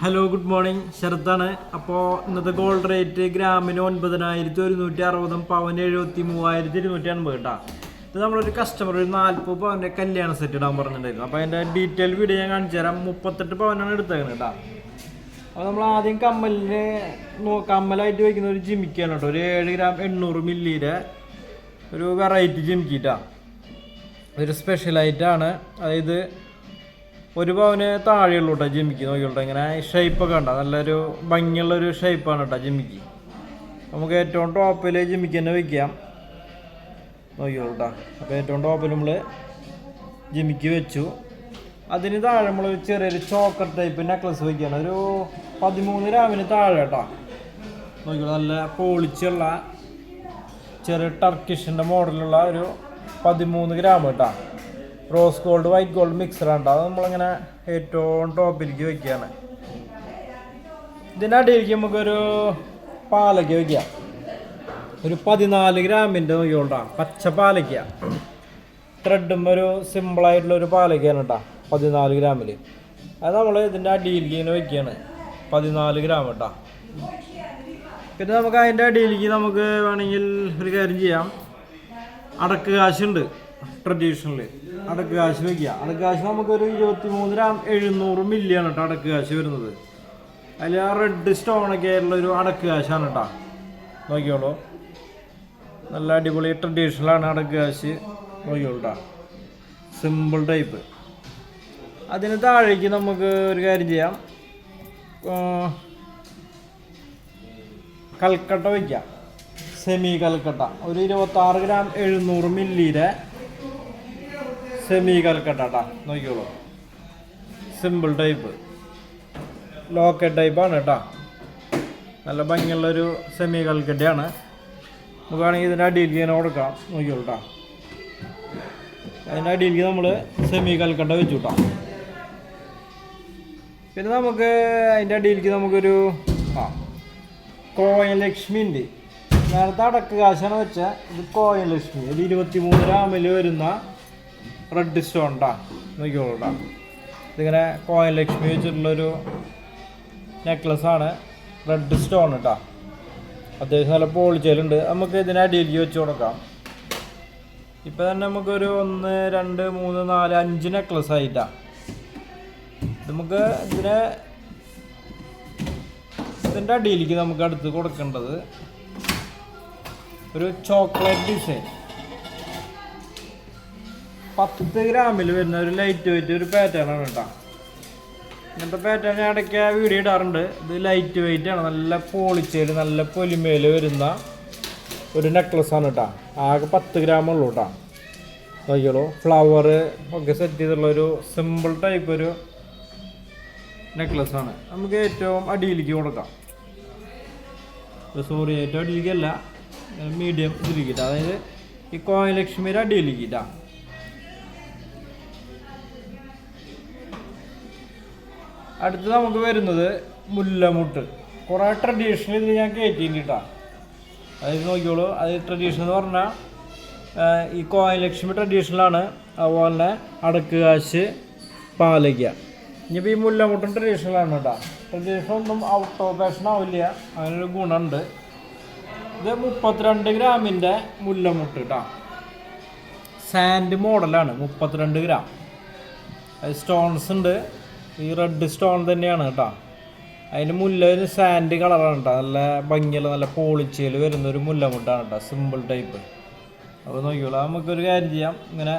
Hello good morning ശരത്താണ്. അപ്പോൾ ഇന്നത്തെ gold rate ഗ്രാമിന് ഒൻപതിനായിരത്തി ഒരുന്നൂറ്റി അറുപതും പവന് എഴുപത്തി മൂവായിരത്തി ഇരുന്നൂറ്റി അൻപത് കേട്ടോ. ഇത് നമ്മളൊരു കസ്റ്റമർ ഒരു നാൽപ്പത് പവന്റെ കല്യാണ സെറ്റ് ഇടാൻ പറഞ്ഞിട്ടുണ്ടായിരുന്നു. അപ്പോൾ അതിന്റെ ഡീറ്റെയിൽ വീഡിയോ ഞാൻ കാണിച്ചു തരാം. മുപ്പത്തെട്ട് പവനാണ് എടുത്തേക്കുന്നത് കേട്ടോ. അപ്പോൾ നമ്മൾ ആദ്യം കമ്മലിന് കമ്മലായിട്ട് വയ്ക്കുന്ന ഒരു ജിമിക്കാണ് കേട്ടോ. ഒരു ഏഴ് ഗ്രാം എണ്ണൂറ് മില്ലിയുടെ ഒരു വെറൈറ്റി ജിമിക്കിട്ടാണ് ഒരു സ്പെഷ്യലായിട്ടാണ് അതായത് ഒരു പവന് താഴെയുള്ളൂ കേട്ടോ ജിമ്മിക്ക്. നോക്കിയുള്ള ഇങ്ങനെ ഷേപ്പൊക്കെ ഉണ്ടോ നല്ലൊരു ഭംഗിയുള്ള ഒരു ഷേപ്പാണ് കേട്ടോ ജിമ്മിക്ക്. നമുക്ക് ഏറ്റവും ടോപ്പിൽ ജിമ്മിക്ക് തന്നെ വയ്ക്കാം നോക്കിയോളൂ അപ്പോൾ ഏറ്റവും ടോപ്പിൽ നമ്മൾ ജിമ്മിക്ക് വെച്ചു. അതിന് താഴെ നമ്മൾ ചെറിയൊരു ചോക്കർ ടൈപ്പ് നെക്ലസ് വയ്ക്കുകയാണ് ഒരു പതിമൂന്ന് ഗ്രാമിന് താഴെ കേട്ടോ നോക്കിയോളൂ നല്ല പോളിച്ചുള്ള ചെറിയ ടർക്കിഷിന്റെ മോഡലുള്ള ഒരു പതിമൂന്ന് ഗ്രാം കേട്ടോ റോസ് ഗോൾഡ് വൈറ്റ് ഗോൾഡ് മിക്സറാണ് കേട്ടോ അത് നമ്മളിങ്ങനെ ഏറ്റവും ടോപ്പിലേക്ക് വയ്ക്കുകയാണ് ഇതിന്റെ അടിയിലേക്ക് നമുക്കൊരു പാലയ്ക്ക വയ്ക്കാം ഒരു പതിനാല് ഗ്രാമിന്റെ നോക്കിയോണ്ടാ പച്ച പാലയ്ക്ക. ത്രെഡും ഒരു സിമ്പിളായിട്ടുള്ള ഒരു പാലയ്ക്കാണ് കേട്ടോ. പതിനാല് ഗ്രാമിൽ അത് നമ്മൾ ഇതിന്റെ അടിയിലേക്ക് ഇങ്ങനെ വയ്ക്കുകയാണ് പതിനാല് ഗ്രാം കേട്ടോ. പിന്നെ നമുക്ക് അതിന്റെ അടിയിലേക്ക് നമുക്ക് വേണമെങ്കിൽ ഒരു കാര്യം ചെയ്യാം. അടക്ക് കാശുണ്ട് ട്രഡീഷണൽ അടക്ക് കാശ് വയ്ക്കുക അടക്ക് കാശ് നമുക്കൊരു ഇരുപത്തി മൂന്ന് ഗ്രാം എഴുന്നൂറ് മില്ലിയാണ് കേട്ടോ അടക്ക് കാശ് വരുന്നത്. അതിൽ ആ റെഡ് സ്റ്റോണൊക്കെ ആയിട്ടുള്ള ഒരു അടക്ക് കാശാണ് കേട്ടോ നോക്കിയോളൂ നല്ല അടിപൊളി ട്രഡീഷണലാണ് അടക്ക് കാശ്. നോക്കിയോളൂ കേട്ടോ സിമ്പിൾ ടൈപ്പ് അതിന് താഴേക്ക് നമുക്ക് ഒരു കാര്യം ചെയ്യാം. കൽക്കട്ട വയ്ക്കാം സെമി കൽക്കട്ട. ഒരു ഇരുപത്താറ് ഗ്രാം എഴുന്നൂറ് മില്ലിയുടെ സെമി കൽക്കട്ട നോക്കിക്കോളൂ. സിമ്പിൾ ടൈപ്പ് ലോക്കറ്റ് ടൈപ്പാണ് കേട്ടോ നല്ല ഭംഗിയുള്ളൊരു സെമി കൽക്കട്ടയാണ് നമുക്കാണെങ്കിൽ ഇതിന്റെ അടിയിലേക്ക് ഇങ്ങനെ കൊടുക്കാം. നോക്കിയോളൂ കേട്ടോ അതിന്റെ അടിയിലേക്ക് നമ്മൾ സെമി കൽക്കട്ട വെച്ചു കേട്ടോ പിന്നെ നമുക്ക് അതിന്റെ അടിയിലേക്ക് നമുക്കൊരു ആ കോയൻ ലക്ഷ്മി ഉണ്ട്. നേരത്തെ അടക്ക് കാശാണ് വെച്ചാൽ ഇത് കോയൻ ലക്ഷ്മി. ഇത് ഇരുപത്തി മൂന്ന് ഗ്രാമിൽ വരുന്ന റെഡ് സ്റ്റോൺ ട്ടാ നോക്കിക്കോളൂട്ടാ ഇതിങ്ങനെ കോയൻ ലക്ഷ്മി വെച്ചിട്ടുള്ളൊരു നെക്ലസ് ആണ് റെഡ് സ്റ്റോൺ കേട്ടോ അത്യാവശ്യം നല്ല പോളിച്ചേലുണ്ട് നമുക്ക് ഇതിനെ അടിയിലേക്ക് വെച്ച് കൊടുക്കാം. ഇപ്പം തന്നെ നമുക്കൊരു ഒന്ന് രണ്ട് മൂന്ന് നാല് അഞ്ച് നെക്ലസ് ആയിട്ടാ. നമുക്ക് ഇതിനെ ഇതിന്റെ അടിയിലേക്ക് നമുക്ക് അടുത്ത് കൊടുക്കേണ്ടത് ഒരു ചോക്ലേറ്റ് ഡിസൈൻ പത്ത് ഗ്രാമിൽ വരുന്ന ഒരു ലൈറ്റ് വെയിറ്റ് ഒരു പാറ്റേൺ ആണ് കേട്ടോ. ഇങ്ങനത്തെ പാറ്റേൺ ഞാൻ ഇടയ്ക്ക് വീഡിയോ ഇടാറുണ്ട്. ഇത് ലൈറ്റ് വെയിറ്റ് ആണ്. നല്ല പോളിച്ചേൽ നല്ല പൊലിമയിൽ വരുന്ന ഒരു നെക്ലസ് ആണ് കേട്ടോ. ആകെ പത്ത് ഗ്രാം ഉള്ളൂ കേട്ടോ. നോക്കിയോളൂ ഫ്ലവർ ഒക്കെ സെറ്റ് ചെയ്തുള്ള ഒരു സിമ്പിൾ ടൈപ്പ് ഒരു നെക്ലസ് ആണ്. നമുക്ക് ഏറ്റവും അടിയിലേക്ക് കൊടുക്കാം. സോറി ഏറ്റവും അടിയിലേക്കല്ല മീഡിയം ഇതിലേക്ക് അതായത് ഈ കോയ ലക്ഷ്മിയുടെ അടുത്ത് നമുക്ക് വരുന്നത് മുല്ലമുട്ട്. കുറേ ട്രഡീഷണൽ ഇത് ഞാൻ കയറ്റിയിട്ടാ അതായത് നോക്കിയോളൂ അത് ട്രഡീഷണൽ എന്ന് പറഞ്ഞാൽ ഈ കോയലക്ഷ്മി ട്രഡീഷണലാണ് അതുപോലെ തന്നെ അടക്ക് കാശ് പാലയ്ക്ക. ഇനിയിപ്പോൾ ഈ മുല്ലമുട്ടും ട്രഡീഷണലാണ് കേട്ടോ. ട്രഡീഷണൽ ഒന്നും ഔട്ട് ഓഫ് ഫാഷൻ ആവില്ല അങ്ങനൊരു ഗുണമുണ്ട് ഇത് മുപ്പത്തിരണ്ട് ഗ്രാമിന്റെ മുല്ലമുട്ട് കേട്ടോ. സാൻഡ് മോഡലാണ് മുപ്പത്തിരണ്ട് ഗ്രാം. സ്റ്റോൺസ് ഉണ്ട്. ഈ റെഡ് സ്റ്റോൺ തന്നെയാണ് കേട്ടോ. അതിന് മുല്ല ഒരു സാൻഡ് കളറാണ് കേട്ടോ. നല്ല ഭംഗിയുള്ള നല്ല പോളിച്ചയിൽ വരുന്ന ഒരു മുല്ലമുട്ടാണ് കേട്ടോ സിമ്പിൾ ടൈപ്പ് അപ്പോൾ നോക്കിയോളൂ നമുക്കൊരു കാര്യം ചെയ്യാം. ഇങ്ങനെ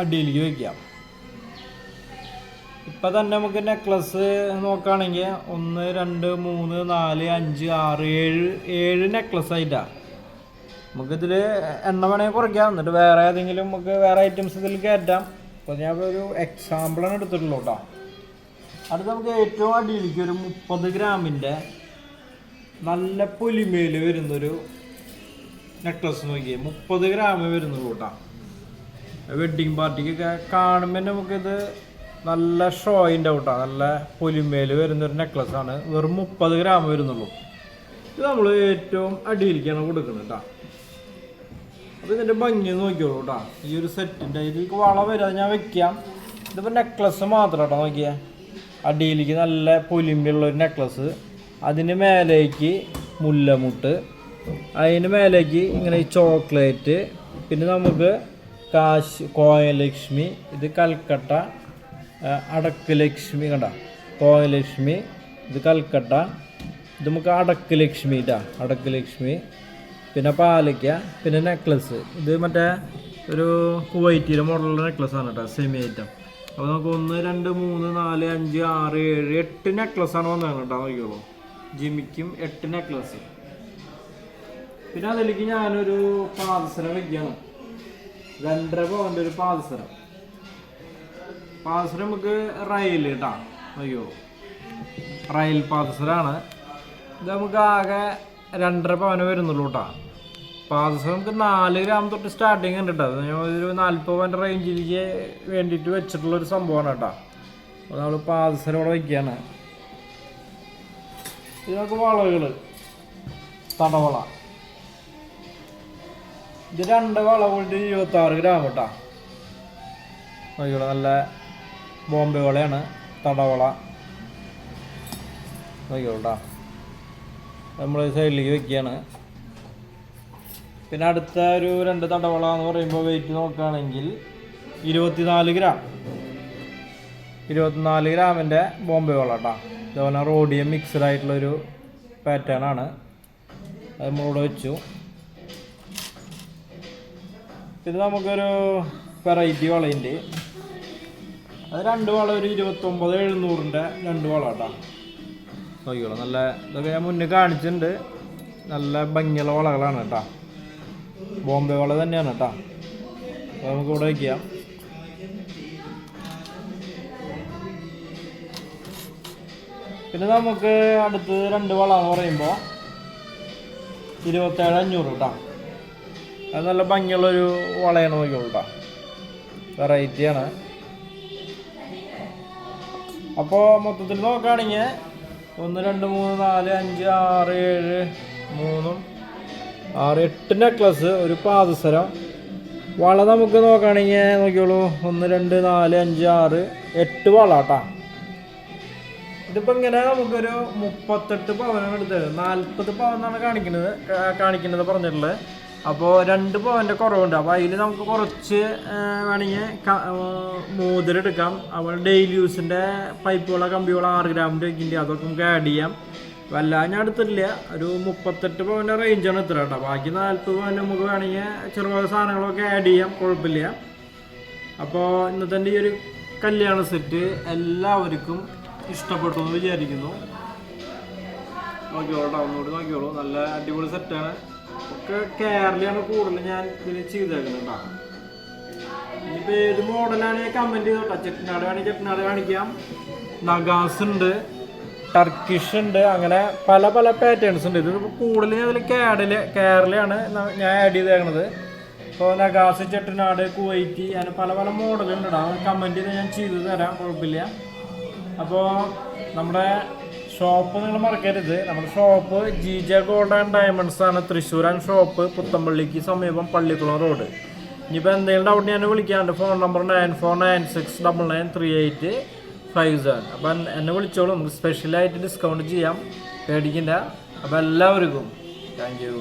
അടിയിലേക്ക് വയ്ക്കാം ഇപ്പം തന്നെ നമുക്ക് നെക്ലസ് നോക്കുകയാണെങ്കിൽ ഒന്ന് രണ്ട് മൂന്ന് നാല് അഞ്ച് ആറ് ഏഴ് ഏഴ് നെക്ലസ് ആയിട്ടാണ് നമുക്കിതിൽ എണ്ണ വേണമെങ്കിൽ കുറയ്ക്കാം. എന്നിട്ട് വേറെ ഏതെങ്കിലും നമുക്ക് വേറെ ഐറ്റംസ് ഇതിൽ കയറ്റാം. അപ്പോൾ ഞാൻ ഒരു എക്സാമ്പിളാണ് എടുത്തിട്ടുള്ളൂ കേട്ടോ. അടുത്ത് നമുക്ക് ഏറ്റവും അടിയിലേക്ക് ഒരു മുപ്പത് ഗ്രാമിന്റെ നല്ല പൊലിമയിൽ വരുന്നൊരു നെക്ലസ് നോക്കിയേ. മുപ്പത് ഗ്രാം വരുന്നുള്ളൂ കേട്ടോ വെഡ്ഡിങ് പാർട്ടിക്കൊക്കെ കാണുമ്പോൾ നമുക്കിത് നല്ല ഷോയിന്റെ ഔട്ടാ നല്ല പൊലിമയിൽ വരുന്നൊരു നെക്ലസ് ആണ്. വെറും മുപ്പത് ഗ്രാം വരുന്നുള്ളൂ. ഇത് നമ്മൾ ഏറ്റവും അടിയിലേക്കാണ് കൊടുക്കുന്നത് കേട്ടോ അപ്പോൾ ഇതിന്റെ ഭംഗി നോക്കിയോളൂ കേട്ടോ ഈ ഒരു സെറ്റിന്റെ ഇതിലേക്ക് വള വരാതെ ഞാൻ വെക്കാം. ഇതിപ്പോൾ നെക്ലസ് മാത്രം കേട്ടോ നോക്കിയേ. അടിയിലേക്ക് നല്ല പൊലിമ്പിയുള്ള ഒരു നെക്ലസ് അതിന് മേലേക്ക് മുല്ലമുട്ട്. അതിന് മേലേക്ക് ഇങ്ങനെ ഈ ചോക്ലേറ്റ് പിന്നെ നമുക്ക് കാശ് കോയലക്ഷ്മി ഇത് കൽക്കട്ട അടക്ക് ലക്ഷ്മി കണ്ട? കോയലക്ഷ്മി ഇത് കൽക്കട്ട ഇത് നമുക്ക് അടക്ക് ലക്ഷ്മി ഇതാ അടക്ക് ലക്ഷ്മി പിന്നെ പാലയ്ക്ക പിന്നെ നെക്ലസ് ഇത് മറ്റേ ഒരു കുവൈറ്റിയിലെ മോഡലുള്ള നെക്ലസ് ആണ് കേട്ടോ സെമി ഐറ്റം അപ്പോൾ നമുക്ക് ഒന്ന് രണ്ട് മൂന്ന് നാല് അഞ്ച് ആറ് ഏഴ് എട്ട് നെക്ലസ് ആണ് വന്നത് കേട്ടോ നോക്കിയോളൂ ജിമിക്കും എട്ട് നെക്ലസ് പിന്നെ അതിലേക്ക് ഞാനൊരു പാദസരം വെക്കണം രണ്ടര പവന്റെ ഒരു പാദസരം. പാദസരം നമുക്ക് റയൽ കേട്ടാ അയ്യോ റയൽ പാദസരമാണ് ഇത് നമുക്ക് ആകെ രണ്ടര പവന് വരുന്നുള്ളൂ കേട്ടാ പാദസരം നമുക്ക് നാല് ഗ്രാം തൊട്ട് സ്റ്റാർട്ടിങ് ഉണ്ട് കേട്ടോ അത് ഒരു നാൽപ്പത് റേഞ്ചിലേക്ക് വേണ്ടിയിട്ട് വെച്ചിട്ടുള്ള ഒരു സംഭവമാണ് കേട്ടോ അപ്പോൾ നമ്മൾ പാദസരം ഇവിടെ വയ്ക്കുകയാണ് ഇതൊക്കെ വളകൾ തടവള. ഇത് രണ്ട് വള കൂടി ഇരുപത്തി ആറ് ഗ്രാം കേട്ടോ നോക്കിയോളൂ നല്ല ബോംബെ വളയാണ്. തടവള. നോക്കിയോട്ടാ നമ്മൾ സൈഡിലേക്ക് വെക്കുകയാണ് പിന്നെ അടുത്ത ഒരു രണ്ട് തടവള എന്ന് പറയുമ്പോൾ വെയിറ്റ് നോക്കുകയാണെങ്കിൽ ഇരുപത്തിനാല് ഗ്രാം ഇരുപത്തിനാല് ഗ്രാമിന്റെ ബോംബെ വള കേട്ടോ ഇതുപോലെ റോഡിയം മിക്സഡ് ആയിട്ടുള്ളൊരു പാറ്റേൺ ആണ്. അത് മൂടെ വെച്ചു. പിന്നെ നമുക്കൊരു വെറൈറ്റി വളയുണ്ട്. അത് രണ്ട് വള ഒരു ഇരുപത്തൊമ്പത് എഴുന്നൂറിന്റെ രണ്ട് വള കേട്ടോ നോക്കിയോളൂ നല്ല ഇതൊക്കെ ഞാൻ മുന്നേ കാണിച്ചിട്ടുണ്ട്. നല്ല ഭംഗിയുള്ള വളകളാണ് കേട്ടോ. ബോംബെ വള തന്നെയാണ് കേട്ടോ. അപ്പോൾ നമുക്ക് ഇവിടെ വയ്ക്കാം പിന്നെ നമുക്ക് അടുത്ത് രണ്ട് വള എന്ന് പറയുമ്പോൾ ഇരുപത്തേഴ് അഞ്ഞൂറ് കേട്ടോ. അത് നല്ല ഭംഗിയുള്ളൊരു വളയാണ് നോക്കിയുള്ളൂ കേട്ടോ. വെറൈറ്റിയാണ് അപ്പോൾ മൊത്തത്തിൽ നോക്കുകയാണെങ്കിൽ ഒന്ന് രണ്ട് മൂന്ന് നാല് അഞ്ച് ആറ് ഏഴ് മൂന്നും ആറ് എട്ട് നെക്ലസ് ഒരു പാദസരം. വള നമുക്ക് നോക്കുകയാണെങ്കിൽ നോക്കിയോളൂ ഒന്ന് രണ്ട് നാല് അഞ്ച് ആറ് എട്ട് വള കേട്ടാ ഇതിപ്പോ ഇങ്ങനെ നമുക്കൊരു മുപ്പത്തെട്ട് പവനാണ് എടുത്തത്. നാൽപ്പത് പവനാണ് കാണിക്കുന്നത് കാണിക്കുന്നത് പറഞ്ഞിട്ടുള്ളത്. അപ്പോൾ രണ്ട് പവന്റെ കുറവുണ്ട്. അപ്പോൾ അതിൽ നമുക്ക് കുറച്ച് വേണമെങ്കിൽ മോതിരം എടുക്കാം. അപ്പോൾ ഡെയിലി യൂസിന്റെ പൈപ്പുകളോ കമ്പികളോ ആറ് ഗ്രാമിന്റെ വെക്കിന്റെ അതൊക്കെ നമുക്ക് ആഡ് ചെയ്യാം. വല്ലാതെ അടുത്തില്ല ഒരു മുപ്പത്തെട്ട് പവന്റെ റേഞ്ചാണ് ഇത്ര കേട്ടോ. ബാക്കി നാൽപ്പത് പവൻ നമുക്ക് വേണമെങ്കിൽ ചെറുപാട് സാധനങ്ങളൊക്കെ ആഡ് ചെയ്യാം. കുഴപ്പമില്ല. അപ്പോൾ ഇന്നത്തെ ഈ ഒരു കല്യാണ സെറ്റ് എല്ലാവർക്കും ഇഷ്ടപ്പെട്ടു എന്ന് വിചാരിക്കുന്നു. നോക്കിയോളൂ ഒന്നുകൂടി നോക്കിയോളൂ നല്ല അടിപൊളി സെറ്റാണ് ഒക്കെ കേരളയാണ് കൂടുതൽ ഞാൻ ഇതിൽ ചെയ്തേക്കുന്നത് ഇനിയിപ്പോൾ ഏത് മോഡലാണ് കമന്റ് ചെയ്തോട്ടോ ചെട്ടിനാട് വേണമെങ്കിൽ ചെട്ടിനാട് കാണിക്കാം. നഗാസ് ഉണ്ട്. ടർക്കിഷ് ഉണ്ട്. അങ്ങനെ പല പല പാറ്റേൺസ് ഉണ്ട്. ഇത് കൂടുതൽ അതിൽ കേരള കേരളയാണ് ഞാൻ ആഡ് ചെയ്തേക്കണത്. ഇപ്പോൾ നഗാസ് ചെട്ടിനാട് കുവൈറ്റി അങ്ങനെ പല പല മോഡലുണ്ട് ആ കമന്റ് ചെയ്ത് ഞാൻ ചെയ്തു തരാം. കുഴപ്പമില്ല. അപ്പോൾ നമ്മുടെ ഷോപ്പ് നിങ്ങൾ മറക്കരുത്. നമ്മുടെ shop G J gold and diamonds ആണ്. തൃശ്ശൂർ ആൻഡ് ഷോപ്പ് പുത്തമ്പള്ളിക്ക് സമീപം പള്ളിക്കുളം റോഡ് ഇനിയിപ്പോൾ എന്തെങ്കിലും ഡൗട്ട് ഞാൻ വിളിക്കാം. എന്റെ phone number nine four nine six double nine three eight five seven അപ്പം എന്നെ വിളിച്ചോളൂ. നമുക്ക് സ്പെഷ്യലായിട്ട് ഡിസ്കൗണ്ട് ചെയ്യാം. പേടിക്കണ്ട. അപ്പം എല്ലാവർക്കും. Thank you